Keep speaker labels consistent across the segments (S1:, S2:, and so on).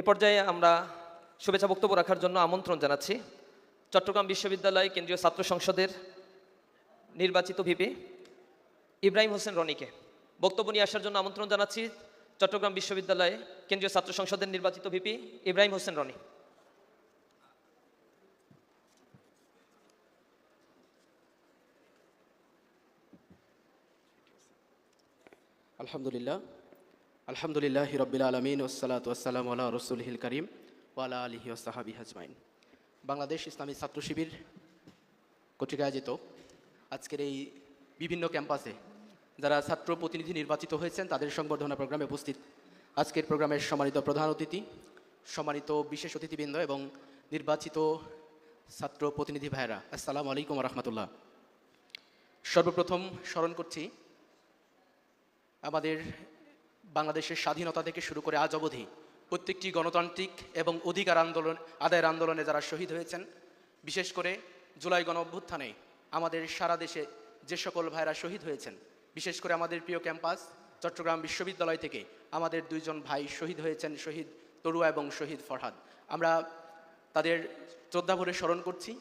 S1: এ পর্যায়ে আমরা শুভেচ্ছা বক্তব্য রাখার জন্য আমন্ত্রণ জানাচ্ছি চট্টগ্রাম বিশ্ববিদ্যালয় কেন্দ্রীয় ছাত্র সংসদের নির্বাচিত ভিপি ইব্রাহিম হোসেন রনিকে। বক্তব্য নিয়ে আসার জন্য আমন্ত্রণ জানাচ্ছি চট্টগ্রাম বিশ্ববিদ্যালয়ে কেন্দ্রীয় ছাত্র সংসদের নির্বাচিত ভিপি ইব্রাহিম হোসেন রনি।
S2: আলহামদুলিল্লাহ। আলহামদুলিল্লাহ রবিল আলমিন ওসালাত ওসালাম আল্লাহ রসুল হিল করিম ওয়ালা আলহি ওসাহাবি হাজমাইন বাংলাদেশ ইসলামী ছাত্র শিবির কর্তৃক আয়োজিত আজকের এই বিভিন্ন ক্যাম্পাসে যারা ছাত্র প্রতিনিধি নির্বাচিত হয়েছেন, তাদের সংবর্ধনা প্রোগ্রামে উপস্থিত আজকের প্রোগ্রামের সম্মানিত প্রধান অতিথি, সম্মানিত বিশেষ অতিথিবৃন্দ এবং নির্বাচিত ছাত্র প্রতিনিধি ভাইরা আসসালামু আলাইকুম রহমতুল্লাহ সর্বপ্রথম স্মরণ করছি আমাদের বাংলাদেশের স্বাধীনতা থেকে শুরু করে আজ অবধি প্রত্যেকটি গণতান্ত্রিক এবং অধিকার আন্দোলন, আদায়ের আন্দোলনে যারা শহীদ হয়েছেন, বিশেষ করে জুলাই গণ অভ্যুত্থানে আমাদের সারা দেশে যে সকল ভাইরা শহীদ হয়েছেন, বিশেষ করে আমাদের প্রিয় ক্যাম্পাস চট্টগ্রাম বিশ্ববিদ্যালয় থেকে আমাদের দুইজন ভাই শহীদ হয়েছেন, শহীদ তরুয়া এবং শহীদ ফরহাদ। আমরা তাদের শ্রদ্ধা ভরে স্মরণ করছি।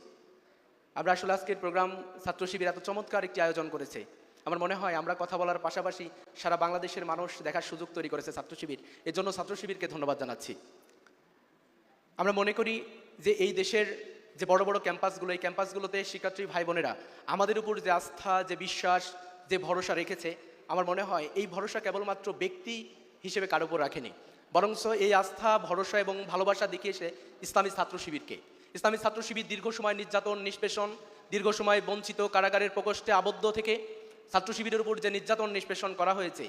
S2: আমরা আসলে আজকের প্রোগ্রাম ছাত্র শিবির এত চমৎকার একটি আয়োজন করেছে। আমার মনে হয় আমরা কথা বলার পাশাপাশি সারা বাংলাদেশের মানুষ দেখার সুযোগ তৈরি করেছে ছাত্র শিবির। এর জন্য ছাত্র শিবিরকে ধন্যবাদ জানাচ্ছি। আমরা মনে করি যে এই দেশের যে বড় বড় ক্যাম্পাসগুলো, এই ক্যাম্পাসগুলোতে শিক্ষার্থী ভাই বোনেরা আমাদের উপর যে আস্থা, যে বিশ্বাস, যে ভরসা রেখেছে, আমার মনে হয় এই ভরসা কেবলমাত্র ব্যক্তি হিসেবে কারও উপর রাখেনি। বরঞ্চ এই আস্থা, ভরসা এবং ভালোবাসা দেখিয়েছে ইসলামী ছাত্র শিবিরকে। ইসলামী ছাত্র শিবির দীর্ঘ সময় নির্যাতন, নিষ্পেষণ, দীর্ঘ সময় বঞ্চিত কারাগারের প্রকোষ্ঠে আবদ্ধ থেকে ছাত্র শিবিরের উপর যে নির্যাতন নিষ্পেষণ করা হয়েছে,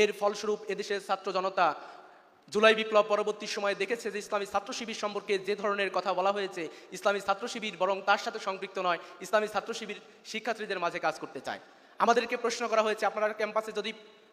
S2: এর ফলস্বরূপ এদেশের ছাত্র জনতা জুলাই বিপ্লব পরবর্তী সময়ে দেখেছে যে ইসলামী ছাত্র শিবির সম্পর্কে যে ধরনের কথা বলা হয়েছে, ইসলামী ছাত্র শিবির বরং তার সাথে সম্পৃক্ত নয়, ইসলামী ছাত্র শিবির শিক্ষার্থীদের মাঝে কাজ করতে চায়। আমাদেরকে প্রশ্ন করা হয়েছে, আপনারা ক্যাম্পাসে যদি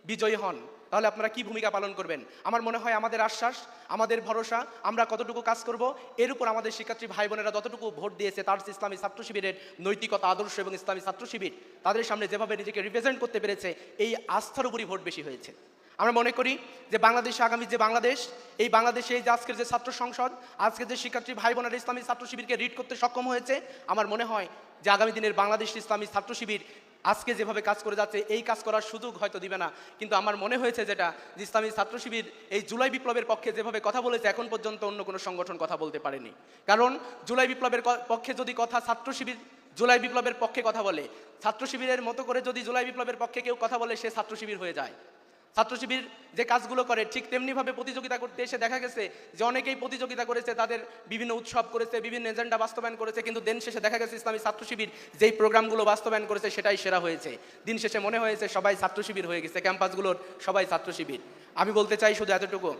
S2: বিজয়ী হন, তাহলে আপনারা কি ভূমিকা পালন করবেন? আমার মনে হয় আমাদের আশ্বাস, আমাদের ভরসা, আমরা কতটুকু কাজ করব, এর উপর আমাদের শিক্ষার্থী ভাই বোনেরা যতটুকু ভোট দিয়েছে, তার ইসলামী ছাত্র শিবিরের নৈতিকতা, আদর্শ এবং ইসলামী ছাত্র শিবির, তাদের সামনে যেভাবে নিজেকে রিপ্রেজেন্ট করতে পেরেছে, এই আস্থার উপরই ভোট বেশি হয়েছে। আমরা মনে করি যে বাংলাদেশে আগামী যে বাংলাদেশ, এই বাংলাদেশে যে আজকের যে ছাত্র সংসদ, আজকে যে শিক্ষার্থী ভাই বোনেরা ইসলামী ছাত্র শিবিরকে রিড করতে সক্ষম হয়েছে, আমার মনে হয় যে আগামী দিনের বাংলাদেশ ইসলামী ছাত্র শিবির আজকে যেভাবে কাজ করে যাচ্ছে, এই কাজ করার সুযোগ হয়তো দিবে না। কিন্তু আমার মনে হয়েছে যেটা, যে ইসলামী ছাত্র শিবির এই জুলাই বিপ্লবের পক্ষে যেভাবে কথা বলেছে, এখন পর্যন্ত অন্য কোনো সংগঠন কথা বলতে পারেনি। কারণ জুলাই বিপ্লবের পক্ষে যদি কথা ছাত্র শিবির, জুলাই বিপ্লবের পক্ষে কথা বলে, ছাত্র শিবিরের মতো করে যদি জুলাই বিপ্লবের পক্ষে কেউ কথা বলে, সে ছাত্র শিবির হয়ে যায়। ছাত্র শিবির যে কাজগুলো করে, ঠিক তেমনিভাবে প্রতিযোগিতা করতে এসে দেখা গেছে যে অনেকেই প্রতিযোগিতা করেছে, তাদের বিভিন্ন উৎসব করেছে, বিভিন্ন এজেন্ডা বাস্তবায়ন করেছে, কিন্তু দিন শেষে দেখা গেছে ইসলামী ছাত্র শিবির যেই প্রোগ্রামগুলো বাস্তবায়ন করেছে সেটাই সেরা হয়েছে। দিন শেষে মনে হয়েছে সবাই ছাত্র শিবির হয়ে গেছে, ক্যাম্পাসগুলোর সবাই ছাত্র শিবির আমি বলতে চাই শুধু এতটুকু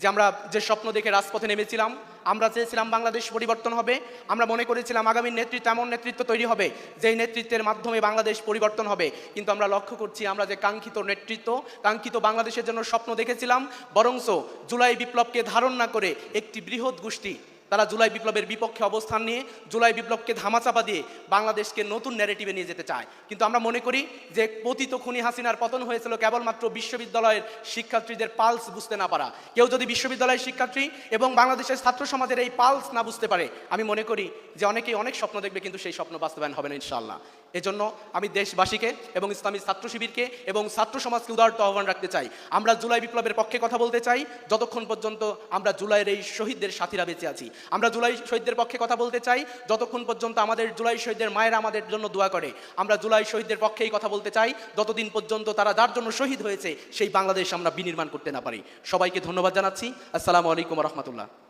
S2: যে আমরা যে স্বপ্ন দেখে রাজপথে নেমেছিলাম, আমরা চেয়েছিলাম বাংলাদেশ পরিবর্তন হবে। আমরা মনে করেছিলাম আগামী নেতৃত্ব এমন নেতৃত্ব তৈরি হবে, যেই নেতৃত্বের মাধ্যমে বাংলাদেশ পরিবর্তন হবে। কিন্তু আমরা লক্ষ্য করছি আমরা যে কাঙ্ক্ষিত নেতৃত্ব, কাঙ্ক্ষিত বাংলাদেশের জন্য স্বপ্ন দেখেছিলাম বরংস জুলাই বিপ্লবকে ধারণ না করে একটি বৃহৎ গোষ্ঠী তারা জুলাই বিপ্লবের বিপক্ষে অবস্থান নিয়ে জুলাই বিপ্লবকে ধামাচাপা দিয়ে বাংলাদেশকে নতুন ন্যারেটিভে নিয়ে যেতে চায়। কিন্তু আমরা মনে করি যে পতিত খুনি হাসিনার পতন হয়েছিল কেবলমাত্র বিশ্ববিদ্যালয়ের শিক্ষার্থীদের পালস বুঝতে না পারা। কেউ যদি বিশ্ববিদ্যালয়ের শিক্ষার্থী এবং বাংলাদেশের ছাত্র সমাজের এই পালস না বুঝতে পারে, আমি মনে করি যে অনেকেই অনেক স্বপ্ন দেখবে, কিন্তু সেই স্বপ্ন বাস্তবায়ন হবে না ইনশাল্লাহ এজন্য আমি দেশবাসীকে এবং ইসলামী ছাত্র শিবিরকে এবং ছাত্র সমাজকে উদারত আহ্বান রাখতে চাই। আমরা জুলাই বিপ্লবের পক্ষে কথা বলতে চাই। যতক্ষণ পর্যন্ত আমরা জুলাইয়ের এই শহীদদের সাথীরা বেঁচে আছি। আমরা জুলাই শহীদদের পক্ষে কথা বলতে চাই। যতক্ষণ পর্যন্ত আমাদের জুলাই শহীদদের মায়েরা আমাদের জন্য দোয়া করে, আমরা জুলাই শহীদদের পক্ষেই কথা বলতে চাই। যতদিন পর্যন্ত তারা যার জন্য শহীদ হয়েছে, সেই বাংলাদেশ আমরা বিনির্মাণ করতে না পারি। সবাইকে ধন্যবাদ জানাচ্ছি। আসসালামু আলাইকুম রহমতুল্লাহ।